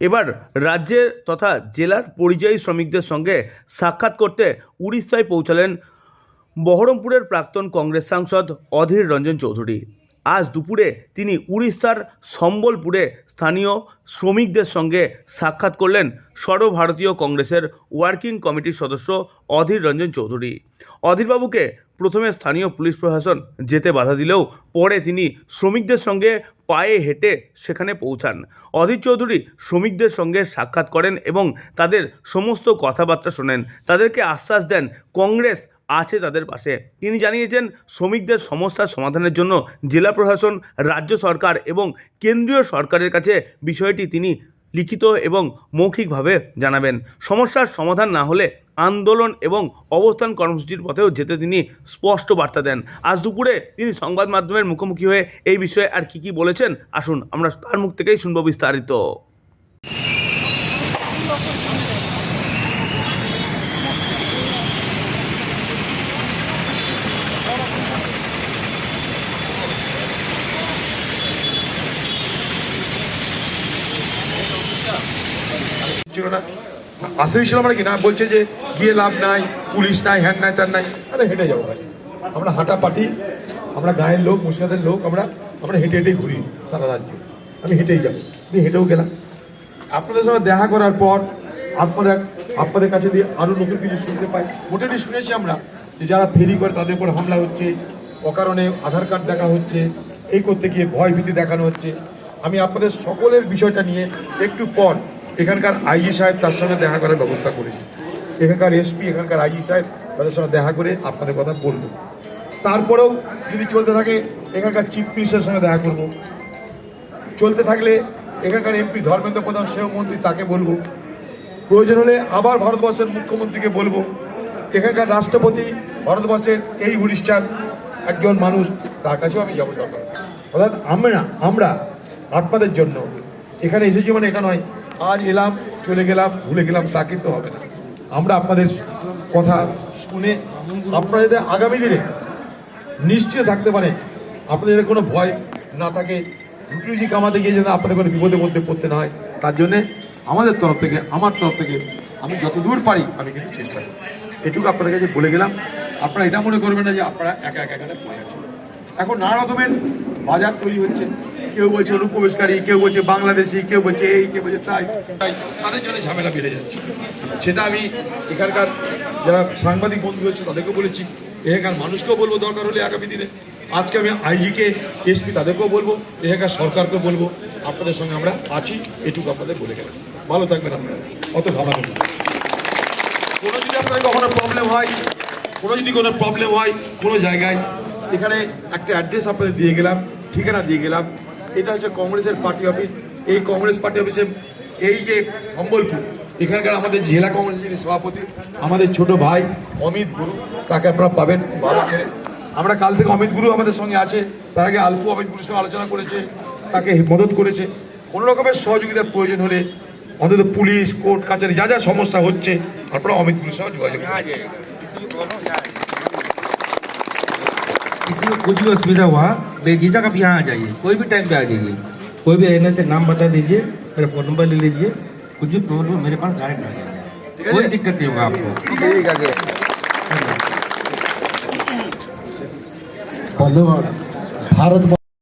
এবার রাজ্যের তথা জেলার পরিযায়ী শ্রমিকদের সঙ্গে সাক্ষাৎ করতে উড়িষ্যায় পৌঁছালেন বহরমপুরের প্রাক্তন কংগ্রেস সাংসদ অধীর রঞ্জন চৌধুরী। আজ দুপুরে তিনি উড়িষ্যার সম্বলপুরে স্থানীয় শ্রমিকদের সঙ্গে সাক্ষাৎ করলেন সর্বভারতীয় কংগ্রেসের ওয়ার্কিং কমিটির সদস্য অধীর রঞ্জন চৌধুরী। অধীরবাবুকে প্রথমে স্থানীয় পুলিশ প্রশাসন যেতে বাধা দিলেও পরে তিনি শ্রমিকদের সঙ্গে পায়ে হেঁটে সেখানে পৌঁছান। অধীর চৌধুরী শ্রমিকদের সঙ্গে সাক্ষাৎ করেন এবং তাদের সমস্ত কথাবার্তা শোনেন। তাদেরকে আশ্বাস দেন কংগ্রেস আছে তাদের পাশে। তিনি জানিয়েছেন, শ্রমিকদের সমস্যার সমাধানের জন্য জেলা প্রশাসন, রাজ্য সরকার এবং কেন্দ্রীয় সরকারের কাছে বিষয়টি তিনি লিখিত এবং মৌখিকভাবে জানাবেন। সমস্যার সমাধান না হলে আন্দোলন এবং অবস্থান কর্মসূচির পথেও যেতে তিনি স্পষ্ট বার্তা দেন। আজ দুপুরে তিনি সংবাদ মাধ্যমের মুখোমুখি হয়ে এই বিষয়ে আর কি কি বলেছেন, আসুন আমরা তার মুখ থেকেই শুনব বিস্তারিত। ছিল না। আসতেই ছিল মানে কি? না, বলছে যে গিয়ে লাভ নাই, পুলিশ নাই, হ্যান নাই তার নাই। আরে হেঁটে যাব ভাই। আমরা হাঁটা পাটি, আমরা গায়ের লোক মুর্শিদাদের লোক, আমরা আমরা হেঁটে হেঁটেই ঘুরি সারা রাজ্য। আমি হেঁটেই যাব। দিয়ে হেঁটেও গেলাম। আপনাদের সঙ্গে দেখা করার পর আপনারা, আপনাদের কাছে দিয়ে আরও নতুন কিছু শুনতে পাই। মোটামুটি শুনেছি আমরা যে যারা ফেরি করে তাদের উপর হামলা হচ্ছে, অকারণে আধার কার্ড দেখা হচ্ছে, এই করতে গিয়ে ভয় ভীতি দেখানো হচ্ছে। আমি আপনাদের সকলের বিষয়টা নিয়ে একটু পর এখানকার আইজি সাহেব তার সঙ্গে দেখা করার ব্যবস্থা করেছি। এখানকার এসপি, এখানকার আইজি সাহেব তাদের সঙ্গে দেখা করে আপনাদের কথা বলব। তারপরেও যদি চলতে থাকে, এখানকার চিফ মিনিস্টারের সঙ্গে দেখা করব। চলতে থাকলে এখানকার এমপি ধর্মেন্দ্র প্রধান, সেও মন্ত্রী, তাকে বলব। প্রয়োজন হলে আবার ভারতবর্ষের মুখ্যমন্ত্রীকে বলব। এখানকার রাষ্ট্রপতি ভারতবর্ষের এই উড়িষ্যার একজন মানুষ, তার কাছেও আমি যাব দরকার। অর্থাৎ আমরা আমরা আপনাদের জন্য এখানে এসেছি মানে এটা নয় আজ এলাম, চলে গেলাম, ভুলে গেলাম, তা কিন্তু হবে না। আমরা আপনাদের কথা শুনে আপনারা যাতে আগামী দিনে নিশ্চিত থাকতে পারেন, আপনাদের যাতে কোনো ভয় না থাকে রুটি কামাতে গিয়ে যেন আপনাদের কোনো বিপদের মধ্যে পড়তে না হয়, তার জন্যে আমাদের তরফ থেকে, আমার তরফ থেকে আমি যত দূর পারি, আমি কিন্তু চেষ্টা করি। এটুকু আপনাদের কাছে বলে গেলাম, আপনারা এটা মনে করবেন না যে আপনারা একা একা এখানে পড়ে আছেন। এখন নানা রকমের বাজার তৈরি হচ্ছে কেউ বলছে অনুপ্রবেশকারী, কেউ বলছে বাংলাদেশি, কেউ বলছে এই, কেউ বলছে তাই। তাই তাদের জন্য ঝামেলা বেড়ে যাচ্ছে। সেটা আমি এখানকার যারা সাংবাদিক বন্ধু হয়েছে তাদেরকেও বলেছি। এখানকার মানুষকেও বলব, দরকার হলে আগামী দিনে। আজকে আমি আইজিকে, এসপি তাদেরকেও বলব, এখানকার সরকারকেও বলব। আপনাদের সঙ্গে আমরা আছি, এটুকু আপনাদের বলে গেলাম। ভালো থাকবেন আপনারা। অত ভাবাবেন না। কোনো যদি আপনার কখনো প্রবলেম হয়, কোনো যদি কোনো প্রবলেম হয়, কোনো জায়গায়, এখানে একটা অ্যাড্রেস আপনাদের দিয়ে গেলাম, ঠিকানা দিয়ে গেলাম। এটা হচ্ছে কংগ্রেসের পার্টি অফিস। এই কংগ্রেস পার্টি অফিসে এই যে সম্বলপুর, এখানকার আমাদের জেলা কংগ্রেসের যিনি সভাপতি, আমাদের ছোট ভাই অমিত গুরু, তাকে আপনারা পাবেন আমরা কাল থেকে অমিত গুরু আমাদের সঙ্গে আছে, তার আগে আলফু অমিত গুরুর সঙ্গে আলোচনা করেছে, তাকে মদত করেছে। কোনো রকমের সহযোগিতার প্রয়োজন হলে অন্তত পুলিশ, কোর্ট কাছারি যা যা সমস্যা হচ্ছে তারপরে অমিত গুরুর সঙ্গে যোগাযোগ কিছু অসুবিধা হওয়া बेझिझक आप यहाँ आ जाइए। कोई भी टाइम पे आ जाइए। कोई भी एन से नाम बता दीजिए मेरा फ़ोन नंबर ले लीजिए। कुछ भी प्रॉब्लम मेरे पास डायरेक्ट आ जाएगा। कोई दिक्कत नहीं होगा आपको। भारत